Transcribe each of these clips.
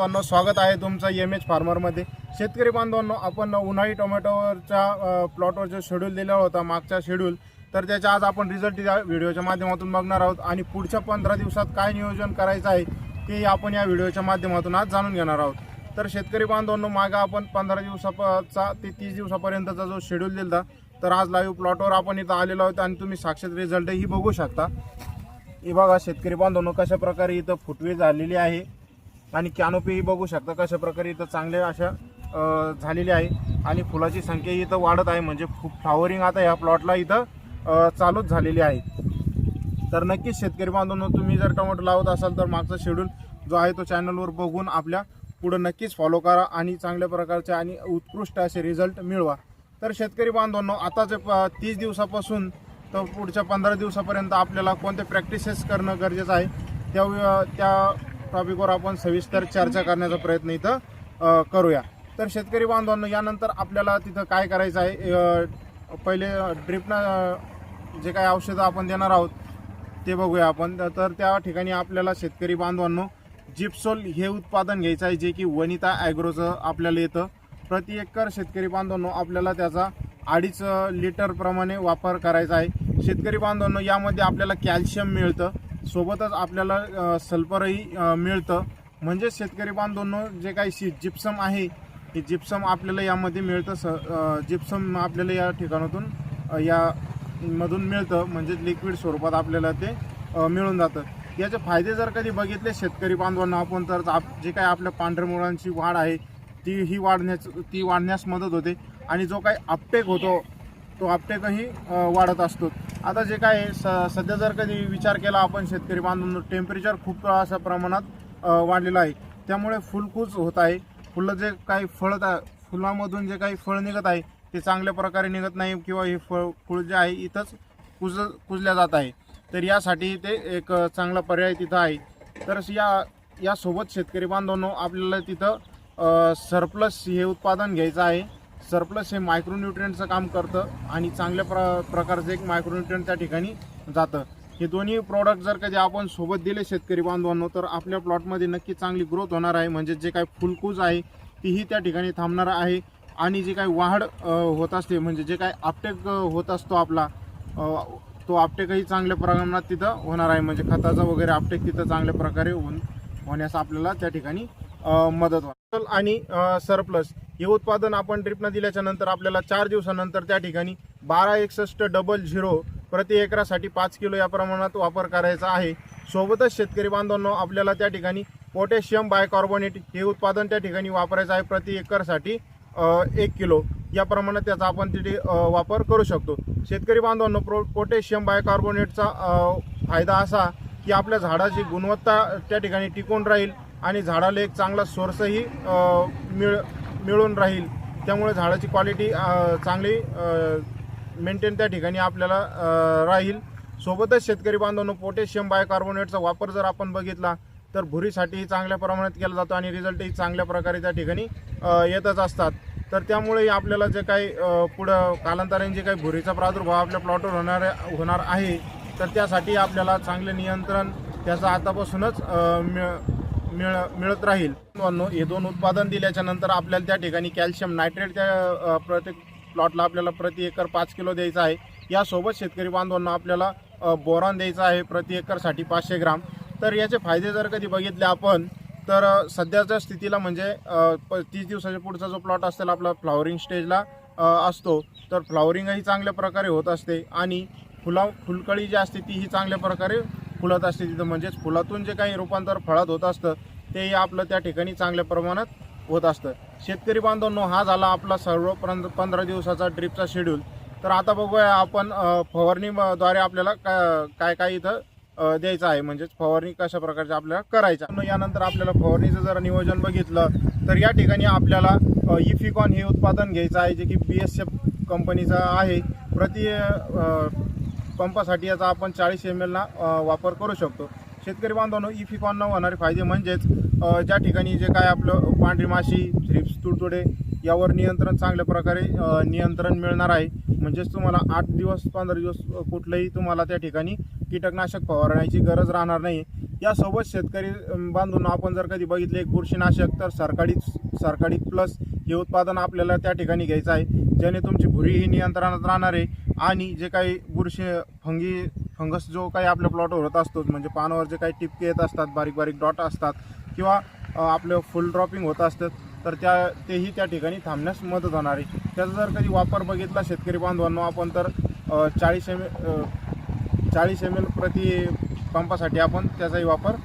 मित्रांनो स्वागत आहे तुमचं एम एच फार्मरमध्ये शेतकरी बांधवांनो आपण उन्हाळी टोमॅटोवरच्या प्लॉटवरचा प्लॉटवर जो शेड्यूल दिला होता मागचा शेड्यूल तर त्याच्या आज आपण रिझल्ट या व्हिडिओच्या माध्यमातून बघणार आहोत. आणि पुढच्या पंधरा दिवसात काय नियोजन करायचं आहे ते आपण या व्हिडिओच्या माध्यमातून आज जाणून घेणार आहोत. तर शेतकरी बांधवांनो मागं आपण पंधरा दिवसाचा ते तीस दिवसापर्यंतचा जो शेड्यूल दिला तर आज लाईव्ह प्लॉटवर आपण इथं आलेलो आहोत आणि तुम्ही साक्षात रिझल्टही बघू शकता. हे बघा शेतकरी बांधवांनो कशा प्रकारे इथं फुटवे झालेली आहे. आणि कॅनोपीही बघू शकता कशा प्रकारे इथं चांगले अशा अ, झालेली आहे. आणि फुलाची संख्या इथं वाढत आहे. म्हणजे फ्लावरिंग आता ह्या प्लॉटला इथं चालूच झालेली आहे. तर नक्कीच शेतकरी बांधवांनो तुम्ही जर टोमॅटो लावत असाल तर मागचा शेड्यूल जो आहे तो चॅनलवर बघून आपल्या पुढं नक्कीच फॉलो करा आणि चांगल्या प्रकारचे आणि उत्कृष्ट असे रिझल्ट मिळवा. तर शेतकरी बांधवांनो आताचे प तीस दिवसापासून तर पुढच्या पंधरा दिवसापर्यंत आपल्याला कोणते प्रॅक्टिसेस करणं गरजेचं आहे त्या त्या टॉपिकवर आपण सविस्तर चर्चा करण्याचा प्रयत्न इथं करूया. तर शेतकरी बांधवांनो यानंतर आपल्याला तिथं काय करायचं आहे? पहिले ड्रिपनं जे काही औषधं आपण देणार आहोत ते बघूया आपण. तर- त्या ठिकाणी आपल्याला शेतकरी बांधवांनो जिप्सोल हे उत्पादन घ्यायचं आहे जे की वनिता ॲग्रोचं आपल्याला येतं. प्रति एकर शेतकरी बांधवांनो आपल्याला त्याचा अडीच लिटरप्रमाणे वापर करायचा आहे. शेतकरी बांधवांनो यामध्ये आपल्याला कॅल्शियम मिळतं. सोबतच आपल्याला सल्फरही मिळतं. म्हणजेच शेतकरी बांधवांनो जे काही शि जिप्सम आहे हे जिप्सम आपल्याला यामध्ये मिळतं स जिप्सम आपल्याला या ठिकाणातून यामधून या मधून मिळतं. म्हणजे लिक्विड स्वरूपात आपल्याला ते मिळून जातं. याचे फायदे जर कधी बघितले शेतकरी बांधवांना आपण तर आप जे काही आपल्या पांढऱ्या मुळांची वाढ आहे ती ही वाढण्यास ती वाढण्यास मदत होते. आणि जो काही अपटेक होतो तो आपटेकही वाढत असतो. आता जे काय आहे, स सध्या जर कधी विचार केला आपण शेतकरी बांधून टेम्परेचर खूप अशा प्रमाणात वाढलेलं आहे. त्यामुळे फुलकूच होत आहे. फुलं जे काही फळत फुलामधून जे काही फळ निघत आहे ते चांगल्या प्रकारे निघत नाही किंवा हे फळ फुल जे आहे इथंच कुज कुजल्या जात आहे. तर यासाठी ते एक चांगला पर्याय तिथं आहे. तर या यासोबत शेतकरी बांधवांनो आपल्याला तिथं सरप्लस हे उत्पादन घ्यायचं आहे. सरप्लस हे मायक्रोन्युट्रियंटचं काम करतं आणि चांगल्या प्र प्रकारचं एक मायक्रोन्युट्रियंट त्या ठिकाणी जातं. हे दोन्ही प्रॉडक्ट जर कधी आपण सोबत दिले शेतकरी बांधवांनो तर आपल्या प्लॉटमध्ये नक्की चांगली ग्रोथ होणार आहे. म्हणजे जे काही फुलकूज आहे तीही त्या ठिकाणी थांबणार आहे. आणि जी काही वाढ होत असते म्हणजे जे काही आपटेक होत असतो आपला तो आपटेकही चांगल्या प्रमाणात तिथं होणार आहे. म्हणजे खताचा वगैरे आपटेक तिथं चांगल्या प्रकारे होऊन होण्यास आपल्याला त्या ठिकाणी मदत होईल आणि सरप्लस हे उत्पादन आपण ड्रिपनं दिल्याच्या नंतर आपल्याला चार दिवसानंतर त्या ठिकाणी बारा एकसष्ट डबल झिरो प्रति एकरासाठी पाच किलो या प्रमाणात वापर करायचा आहे. सोबतच शेतकरी बांधवांनो आपल्याला त्या ठिकाणी पोटॅशियम बायकार्बोनेट हे उत्पादन त्या ठिकाणी वापरायचं आहे प्रति एकरसाठी एक किलो. या प्रमाणात त्याचा आपण तिथे वापर करू शकतो. शेतकरी बांधवांनो प्रो पोटॅशियम बायकार्बोनेटचा फायदा असा की आपल्या झाडाची गुणवत्ता त्या ठिकाणी टिकून राहील. आणि झाडाला एक चांगला सोर्सही मिळ मिळून राहील. त्यामुळे झाडाची क्वालिटी चांगली मेंटेन त्या ठिकाणी आपल्याला राहील. सोबतच शेतकरी बांधवांनो पोटॅशियम बायकार्बोनेटचा वापर जर आपण बघितला तर भुरीसाठीही चांगल्या प्रमाणात केला जातो आणि रिझल्टही चांगल्या प्रकारे त्या ठिकाणी येतच असतात. तर त्यामुळे आपल्याला जे काही पुढं कालांतराने जे काही भुरीचा प्रादुर्भाव आपल्या प्लॉटवर होणार होणार आहे तर त्यासाठी आपल्याला चांगले नियंत्रण त्याचं आतापासूनच मिळ मिळत राहील. हे दोन उत्पादन दिल्याच्या नंतर आपल्याला त्या ठिकाणी कॅल्शियम नायट्रेट त्या प्रत्येक प्लॉटला आपल्याला प्रति एकर पाच किलो द्यायचा आहे. यासोबत शेतकरी बांधवांना आपल्याला बोरॉन द्यायचं द्यायचा आहे प्रति एकरसाठी पाचशे ग्राम. तर याचे फायदे जर कधी बघितले आपण तर सध्याच्या स्थितीला म्हणजे प- तीस दिवसाच्या पुढचा जो प्लॉट असेल आपला फ्लॉवरिंग स्टेजला असतो तर फ्लॉवरिंगही चांगल्या प्रकारे होत असते आणि फुला फुलकळी जी असते तीही चांगल्या प्रकारे फुलत असते तिथं म्हणजेच फुलातून जे काही रूपांतर फळात होत असतं तेही आपलं त्या ठिकाणी चांगल्या प्रमाणात होत असतं. शेतकरी बांधवांनो हा झाला आपला सर्व पंधरा दिवसाचा ड्रीपचा शेड्यूल तर आता बघूया आपण फवारणीद्वारे आपल्याला का- काय काय इथं द्यायचं आहे. म्हणजेच फवारणी कशा प्रकारची आपल्याला करायचं न यानंतर आपल्याला फवारणीचं जर नियोजन बघितलं तर या ठिकाणी आपल्याला इफिकॉन हे उत्पादन घ्यायचं आहे जे की बी एस एफ कंपनीचं आहे. प्रति पंपासाठी याचा आपण चाळीस एम एलना वापर करू शकतो. शेतकरी बांधवांनो इफिकॉननं होणारे फायदे म्हणजेच ज्या ठिकाणी जे काय आपलं पांढरी माशी थ्रिप्स तुडतुडे यावर नियंत्रण चांगल्या प्रकारे नियंत्रण मिळणार आहे. म्हणजेच तुम्हाला आठ दिवस पंधरा दिवस कुठलंही तुम्हाला त्या ठिकाणी कीटकनाशक फवारण्याची गरज राहणार नाही. यासोबत शेतकरी बांधून आपण जर कधी बघितले एक बुरशीनाशक तर सरकारी सरकारी प्लस हे उत्पादन आपल्याला त्या ठिकाणी घ्यायचं आहे. ज्याने तुमची भुरी ही नियंत्रणात राहणार आहे आणि जे काही बुरशी फंगी फंगस जो काही आपल्या प्लॉटवर होत असतोच म्हणजे पानावर जे काही टिपके येत असतात बारीक बारीक डॉट असतात किंवा आपलं फुल ड्रॉपिंग होत असतं तर त्या तेही त्या ठिकाणी थांबण्यास मदत होणार आहे. त्याचा जर कधी वापर बघितला शेतकरी बांधवांना आपण तर चाळीस एम चाळीस एम एल प्रति पंपासाठी आपण त्याचाही वापर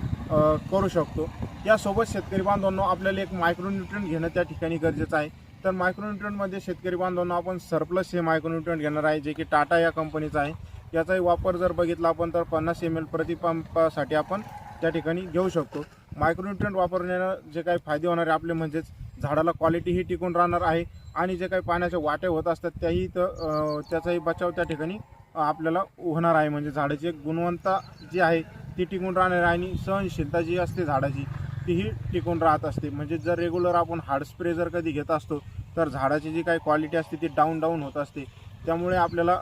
करू शकतो. यासोबत शेतकरी बांधवांनो आपल्याला एक मायक्रोन्युट्रंट घेणं त्या ठिकाणी गरजेचं आहे. तर मायक्रोन्युट्रंटमध्ये शेतकरी बांधवांनो आपण सरप्लस हे मायक्रोन्युट्रंट घेणार आहे जे की टाटा या कंपनीचं आहे. याचाही वापर जर बघितला आपण तर पन्नास एम एल प्रतिपंपासाठी आपण त्या ठिकाणी घेऊ शकतो. मायक्रोन्युट्रंट वापरण्यानं जे काही फायदे होणार आहे आपले म्हणजेच झाडाला क्वालिटीही टिकून राहणार आहे. आणि जे काही पाण्याच्या वाटे होत असतात त्याही तर त्याचाही बचाव त्या ठिकाणी आपल्याला होणार आहे. म्हणजे झाडाची एक गुणवत्ता जी आहे ती टिकून राहणार आहे. आणि सहनशीलता जी असते झाडाची तीही टिकून राहत असते. म्हणजे जर रेग्युलर आपण हार्ड स्प्रे जर कधी घेत असतो तर झाडाची जी काही क्वालिटी असते ती डाऊन डाऊन होत असते. त्यामुळे आपल्याला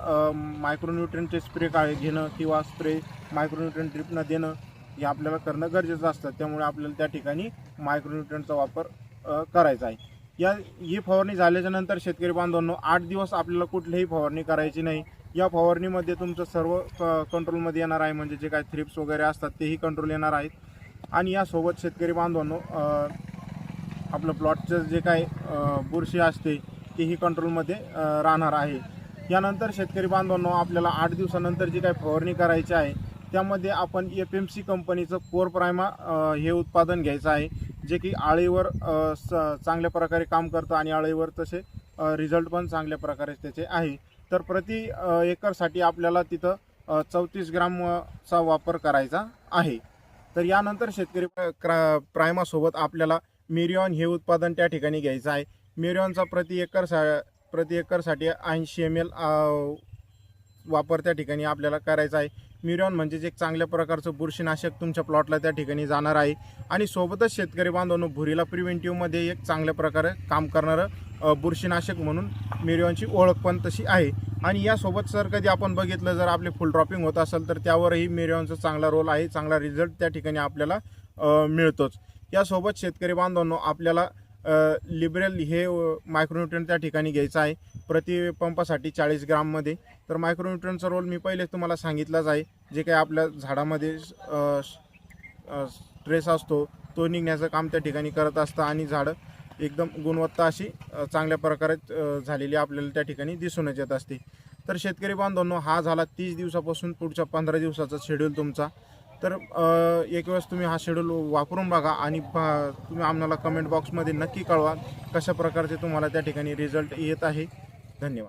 मायक्रोन्युट्रियनचे स्प्रे काय घेणं किंवा स्प्रे मायक्रोन्युट्रियन ड्रिपनं देणं हे आपल्याला करणं गरजेचं असतं. त्यामुळे आपल्याला त्या ठिकाणी मायक्रोन्युट्रियनचा वापर करायचा आहे. या ही फवारणी झाल्याच्यानंतर शेतकरी बांधवांनो आठ दिवस आपल्याला कुठलीही फवारणी करायची नाही. या फवारणीमध्ये तुमचं सर्व क कंट्रोलमध्ये येणार आहे म्हणजे जे काही थ्रिप्स वगैरे असतात तेही कंट्रोल येणार आहेत. आणि यासोबत शेतकरी बांधवांनो आपलं प्लॉटचं जे काही बुरशी असते तीही कंट्रोलमध्ये राहणार आहे. यानंतर शेतकरी बांधवांनो आपल्याला आठ दिवसानंतर जी काही फवारणी करायची आहे त्यामध्ये आपण एफ एम सी कंपनीचं कोर प्रायमा हे उत्पादन घ्यायचं आहे जे की आळीवर स- चांगल्या प्रकारे काम करतं आणि आळीवर तसे रिझल्ट पण चांगल्या प्रकारे त्याचे आहे. तर प्रति एकरसाठी आपल्याला तिथं चौतीस ग्रामचा वापर करायचा आहे. तर यानंतर शेतकरी क्रा प्रायमासोबत आपल्याला मिरियॉन हे उत्पादन त्या ठिकाणी घ्यायचं आहे. मिरियॉनचा प्रति एकर सा प्रति एकरसाठी ऐंशी एम एल वापर त्या ठिकाणी आपल्याला करायचा आहे. मिरियॉन म्हणजेच एक चांगल्या प्रकारचं बुरशीनाशक तुमच्या प्लॉटला त्या ठिकाणी जाणार आहे. आणि सोबतच शेतकरी बांधवांनो भुरीला प्रिव्हेंटिव्हमध्ये एक चांगल्या प्रकारे काम करणारं बुरशीनाशक म्हणून मिरियॉनची ओळख पण तशी आहे. आणि यासोबत जर कधी आपण बघितलं जर आपले फुल ड्रॉपिंग होत असेल तर त्यावरही मिरियॉनचा चांगला रोल आहे चांगला रिझल्ट त्या ठिकाणी आपल्याला मिळतोच. यासोबत शेतकरी बांधवांनो आपल्याला लिबरल हे मायक्रोन्युट्रन त्या ठिकाणी घ्यायचं आहे. प्रति पंपासाठी चाळीस ग्राममध्ये. तर मायक्रोन्युट्रनचा रोल मी पहिलेच तुम्हाला सांगितलाच आहे. जे काही आपल्या झाडामध्ये स्ट्रेस असतो तो निघण्याचं काम त्या ठिकाणी करत असतं आणि झाडं एकदम गुणवत्ता अशी चांगल्या प्रकारे झालेली आपल्याला त्या ठिकाणी दिसूनच येत असते. तर शेतकरी बांधवांनो हा झाला तीस दिवसापासून पुढच्या पंधरा दिवसाचा शेड्यूल तुमचा. तर एक वेळेस तुम्ही हा शेड्यूल वापरून बघा आणि तुम्ही आम्हाला कमेंट बॉक्समध्ये नक्की कळवा कशा प्रकारचे तुम्हाला त्या ठिकाणी रिझल्ट येत आहे. धन्यवाद